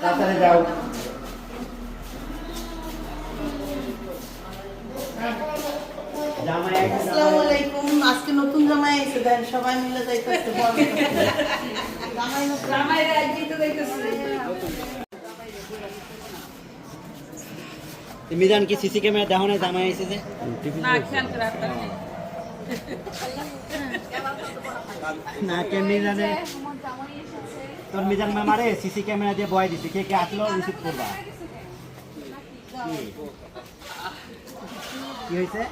তাড়াতাড়ি যাও। জামাই আসসালামু আলাইকুম। আজকে নতুন জামাই এসে দেন সবাই মিলে যাইতেছে বড় জামাই জামাই রাজি তো দেখতেছি মিজান কি সিসি ক্যামেরা দেখো না জামাই এসেছে না কে মিজানে তোর মিজান মামারে সিসি ক্যামেরা দিয়ে বয় দিছে, কে কে আসলো রিসিভ করবা কি? হয়েছে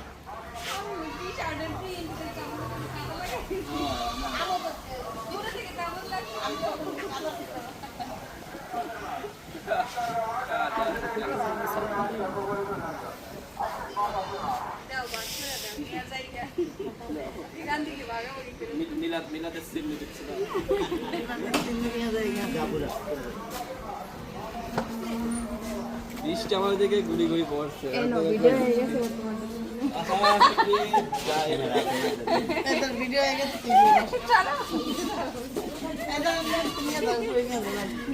মিলাদ মিলাদের দিচ্ছিল। বৃষ্টি আমার দিকে গুলি গুলি পড়ছে।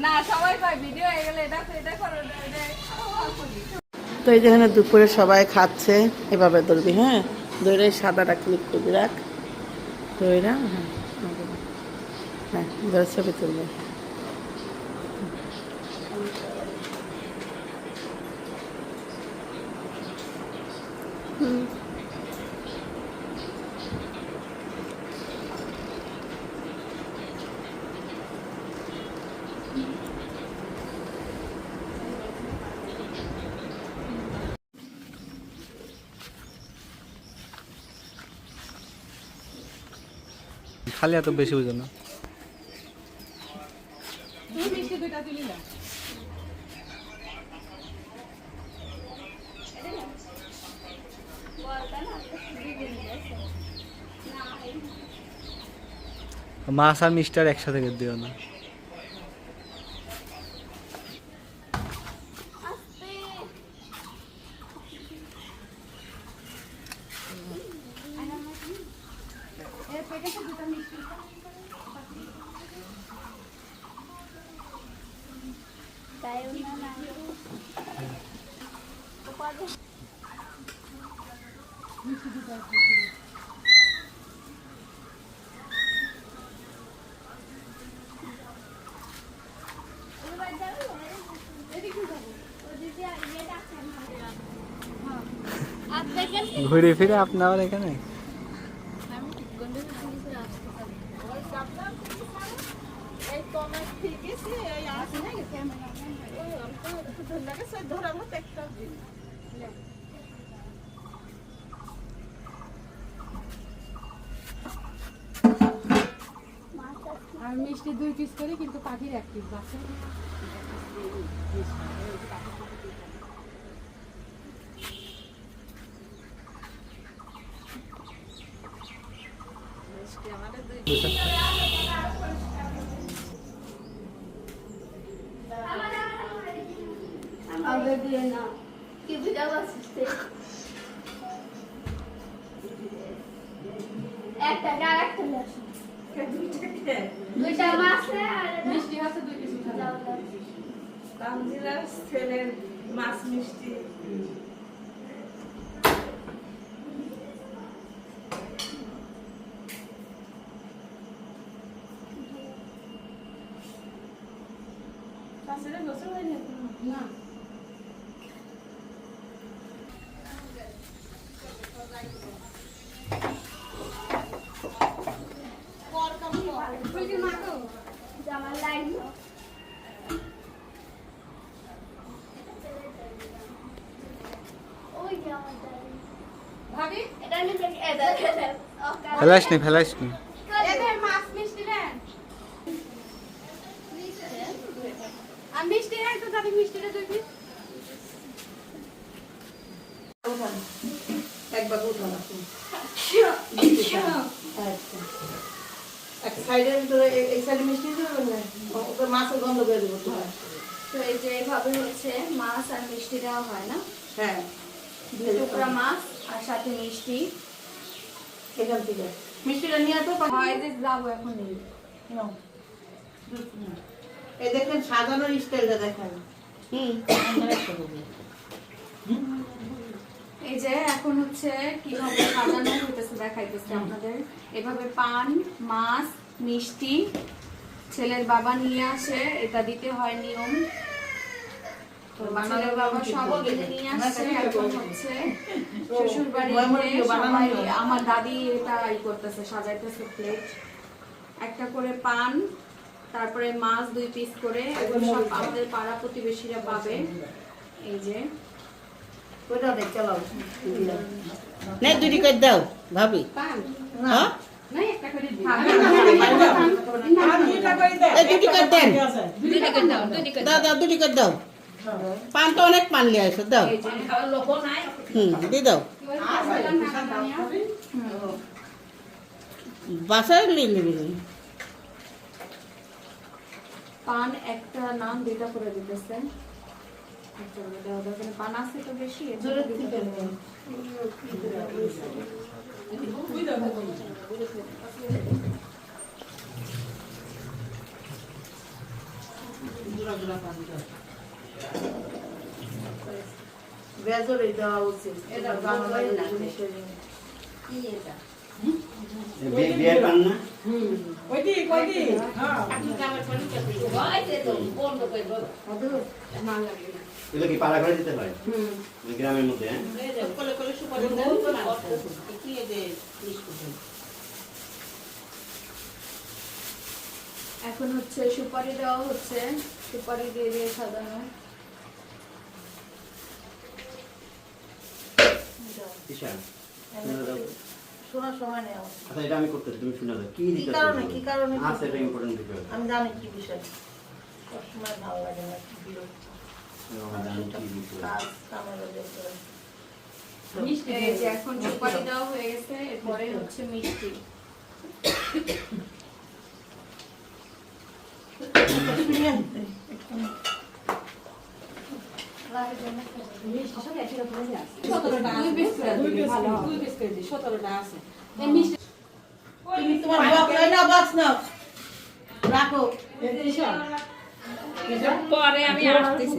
না সবাই ভিডিও হয়ে গেলে এটা এটা করো এটা তো এই যেখানে দুপুরে সবাই খাচ্ছে এভাবে ধরবি হ্যাঁ? ধরে সাদাটা ক্লিক করবি রাখ। ধরে হ্যাঁ হ্যাঁ দশ ছবি তুলবে। খালি এত বেশি বুঝো না। মাছ আর মিষ্টার একসাথে দিও না। ঘুরে ফিরে আপনার এখানে? আর মিষ্টি দুই পিস করে কিন্তু পাখির এক পিস বাচ্চা আগে দিয়ে না কি বুঝা বসছে একটা আর একটা লেসন দুইটা মাছ আর মিষ্টি আছে দুই কিছু তানজিলার ছেলের মাছ মিষ্টি না জামার লাইন ওই যে আমার দাদি। ভাবি এটা নিতে এদের এদের ফেলাস নি ফেলাস নি এদের মাছ মিষ্টি দেন আর মিষ্টি এক তো যাবি মিষ্টিটা দুই পিস উঠান একবার উঠান আপনি আচ্ছা এক সাইডের ভিতরে এই- এই সাইডে মিষ্টি দেবেন না ও- ওকে মাছের গন্ধ বের করতে হয়। তো এই যে এইভাবে হচ্ছে মাছ আর মিষ্টি দেওয়া হয় না? হ্যাঁ। দুই টুকরা মাছ আর সাথে মিষ্টি। এখান থেকে। মিষ্টিটা নিয়ে তো হয় যে যাব এখন নেই নাও। এই দেখেন সাজানোর স্টাইলটা দেখেন। এই যে এখন হচ্ছে কীভাবে সাজানো হইতেছে দেখাইতেছে আপনাদের। এভাবে পান মাছ মিষ্টি ছেলের বাবা নিয়ে আসে এটা দিতে হয় নিয়ম। তো ছেলের বাবা সব নিয়ে আসছে এখন হচ্ছে শ্বশুর বাড়িতে আমার দাদি এটা ই করতেছে সাজাইতেছে প্লেট একটা করে পান তারপরে মাছ দুই পিস করে সব আমাদের পাড়া প্রতিবেশীরা পাবে। এই যে। নে দুটি করে দাও ভাবি। হ্যাঁ? নাই এই দুটি করে দাও পান তো অনেক পান লিয়ে আসো দাও হুম দি দাও বাসায় নিয়ে নিবি পান একটা নাম দুইটা করে দিতেছেন একটা করে দেওয়া দরকার নেই। পান আছে তো বেশি এর জন্য দিতে হবে। বেজরে দেওয়া উচিত এটা বাংলাদেশ জিনিসের বিয়ে- বিয়ের পান না এগুলো কি পাড়া করে দিতে হয়? ওই গ্রামের মধ্যে হ্যাঁ? কলে কলে সুপারি দেন কি দে এখন হচ্ছে সুপারি দেওয়া হচ্ছে। সুপারি দিয়ে দিয়ে সাজানো। আচ্ছা এটা আমি করতেছি তুমি শুনে দাও। কি কারণে, কি কারণে? আচ্ছা এটা ইম্পর্টেন্ট বিষয়। আমি জানি কি বিষয়। সবসময় ভালো লাগে না বিরক্ত। এখন সুপারি দেওয়া হয়ে গেছে এরপরে হচ্ছে মিষ্টি। রাখো পরে আমি আসতেছি।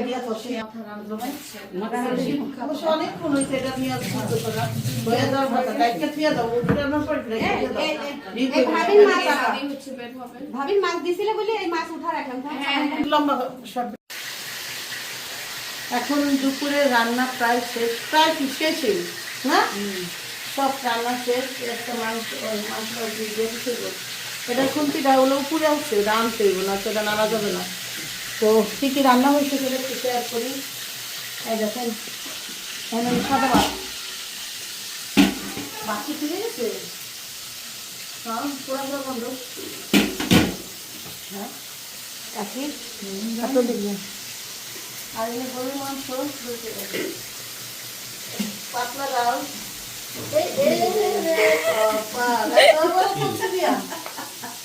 দিয়া অনেকক্ষণ হয়েছে এটা নিয়ে হয়ে দিয়ে ভাবির মাছ দিছিলে বলে এই মাছ উঠা রাখলাম লম্বা এখন দুপুরে রান্না প্রায় শেষ প্রায় কি শেষই না? সব রান্না শেষ একটা মাংস মাংস দেখেছিল এটা খুন্তিটা হলো উপরে উঠছে এটা আনতে হইব না সেটা নাড়া যাবে না তো কী কী রান্না হয়েছে সেটা একটু শেয়ার করি এই দেখেন এখানে সাদা বাকি ফিরে গেছে হ্যাঁ পুরা পুরা বন্ধ হ্যাঁ একই এত দিকে আর এনে গরুর মাংস পাতলা ডাল এই এই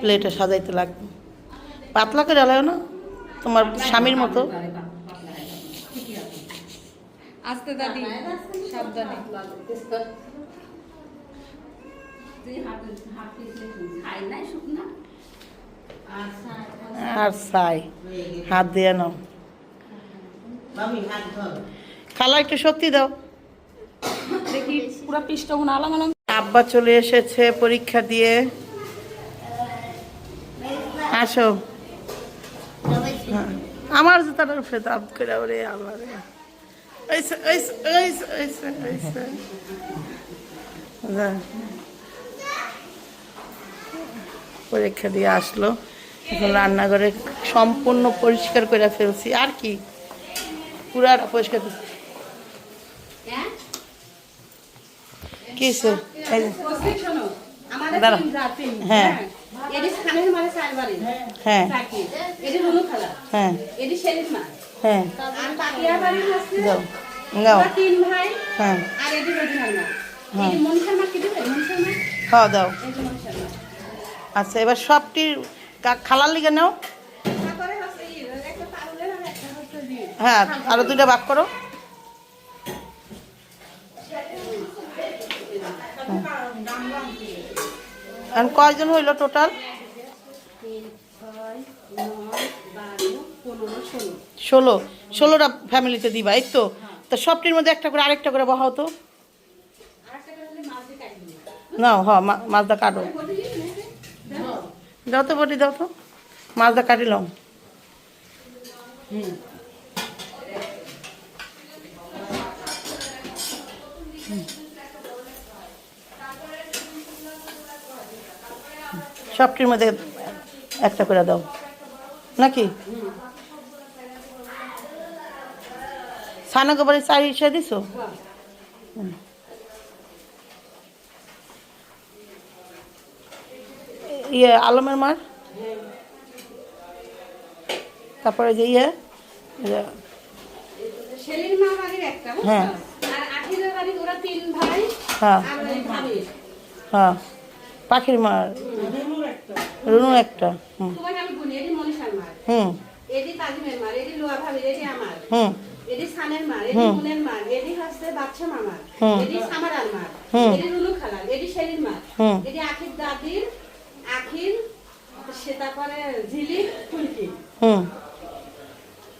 প্লেটে সাজাইতে লাগবে। পাতলা করে ডালাও না তোমার স্বামীর মতো। আস্তে দাদি সাবধানে। আর সাই হাত দিয়ে নাও। খালা একটু শক্তি দাও। দেখি পুরো পিসটা আলাম আলাম। আব্বা চলে এসেছে পরীক্ষা দিয়ে। আসো হ্যাঁ। আমার জুতাটার উপরে দাব করে ওরে ওইসে। যা। পরীক্ষা দিয়ে আসলো এখন রান্নাঘরে সম্পূর্ণ পরিষ্কার করে ফেলছি আর কি পুরা পরিষ্কার করছি। কি হ্যাঁ। হ্যাঁ। হ্যাঁ। হ্যাঁ। ওরা হ্যাঁ। খাওয়া দাও এই যে মনীষার মা আচ্ছা এবার সবটির কা- খালার লিগে নাও। হ্যাঁ আরও দুইটা ভাগ করো। কয়জন হইল টোটাল? ষোলো। ষোলো ষোলোটা ফ্যামিলিতে দিবা, এই তো? তো সবটির মধ্যে একটা করে, আরেকটা করে বহাও তো। নাও, হ, মা- মাছটা কাটো। দাও তো বটি, দাও তো। মাছটা কাটিলাম সবটির মধ্যে একটা করে দাও। নাকি? সানা গোবরে চাই হিসেবে দিছো? ইয়ে আলমের মার? তারপরে যে ইয়ে? হ্যাঁ। হ্যাঁ। হ্যাঁ। পাখির মার। রুনু একটা হুম। হুম। তাজিমের মার লোয়া ভাবির আমার। হুম। সানের মার। মুনের মার হচ্ছে বাচ্চা মামার। হুম। সামারার মার। রুনু খালার মার। আখির দাদির আখির সে তারপরে ঝিলি ফুলকি হুম।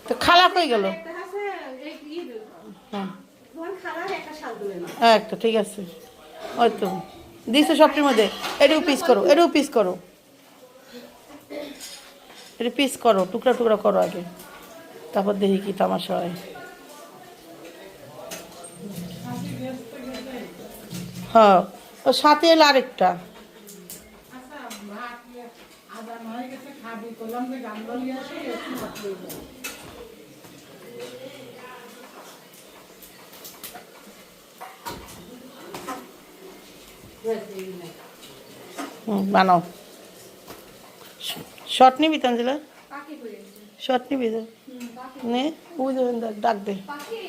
তো খালা কই গেল? একটা ঠিক আছে। ওই তো দিছো সবটির মধ্যে। এটাও পিস করো এটাও পিস করো। এটা পিস করো, টুকরা টুকরা করো আগে। তারপর দেখি কি তামাশা হয়। হ্যাঁ সাথে এলো আরেকটা। বানাও। শর্ট নিবি তানজিলা পাখি করেছে শর্ট নিবি তো নে ওই যে ডাক দে পাখি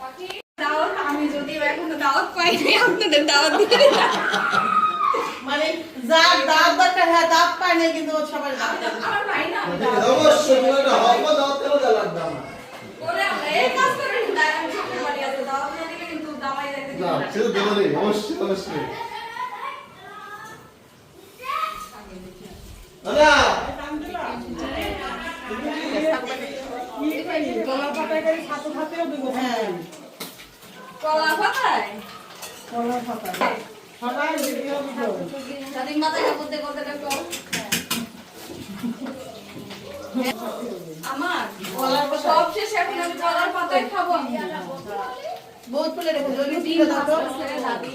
পাখি দাওয়াত আমি যদিও এখনও দাওয়াত পাইনি আপনাদের দাওয়াত দিতে মানে যার দাঁত দরকার হ্যাঁ দাঁত পায় না কিন্তু সবাই দাঁত আমার ভাই না আমি অবশ্যই একটা হব দাও তেরো দেওয়া লাগবে আমার ওরে এই কাজ করে আমি ছোট বাড়ি আছে দাওয়াত না দিলে কিন্তু দামাই যাইতে দিবে না না সেটা দেবো নেই অবশ্যই দাদা। কলা পাতায় দাদি মাথায় কাপড় দিয়ে করতে দেখো আমার সব শেষে এখন আমি কলার পাতায় খাব বহুত দাদি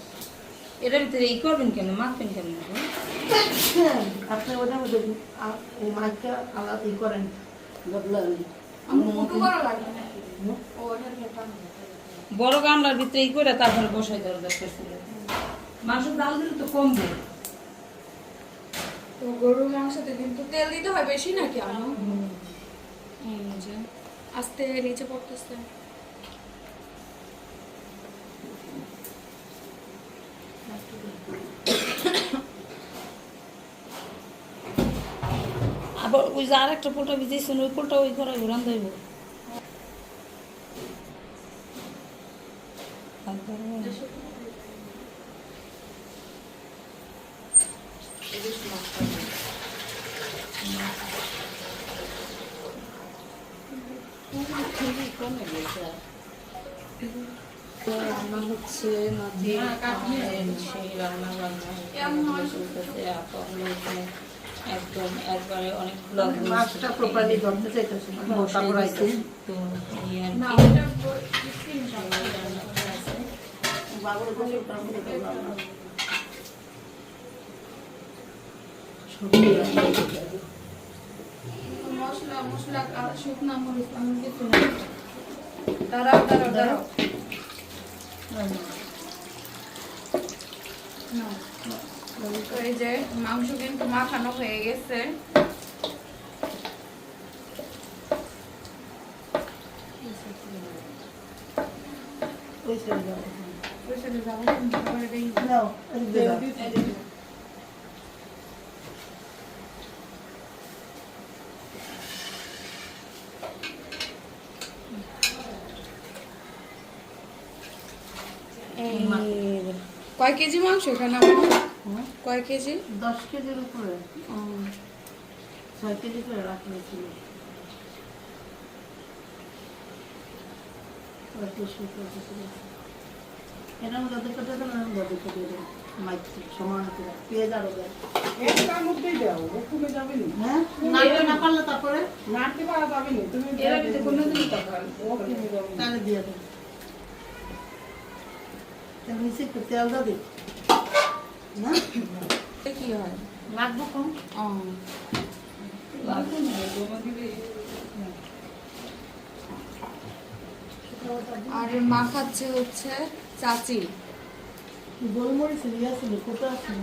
এটার ভিতরে ই করবেন কেন? মাখবেন কেন? আপনি ওটার মধ্যে মাছটা আলাদা ই করেন বদলান বড় গামলার ভিতরে ই করে তারপরে বসাই দেওয়ার দরকার ছিল। মাংস ডাল দিলে তো কমবে। তো গরুর মাংসতে কিন্তু তেল দিতে হয় বেশি নাকি আস্তে নিচে পড়তেছে। আবার ওই যে আর একটা পোলটা ভিজেছেন ওই পোলটা ওই ঘরে ঘুরান দেব। রান্না হচ্ছে। নদীর সেই রান্না বান্না একদম একবারে অনেক ব্লগ মাছটা প্রপারলি ধরতে চাইতেছে কাপড় আইছে তো না না। মশলা মশলা শুকনা মরিচ আমি কিছু নেই দাঁড়াও দাঁড়াও দাঁড়াও। নাও। মাংস কিন্তু মাখানো হয়ে গেছে। কয় কেজি মাংস এখানে কয় কেজি? দশ কেজির উপরে। ছয় কেজি করে না সমান পেঁয়াজ আরও দেয়। হ্যাঁ? নাড়তে না পারলে তারপরে? এর আগে তো কোনোদিনই তখন তাহলে দিয়ে দেন তাহলে নিচে একটু তেল দাও দিই না কি হয় লাগবো ও আর মাখাচ্ছে হচ্ছে চাচি। গোলমরিচ ইয়া ছিল কোথায় ছিল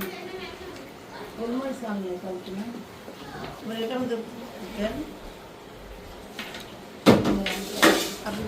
গোলমরিচ আনলে কালকে না এবার এটার মধ্যে দেন। আপনি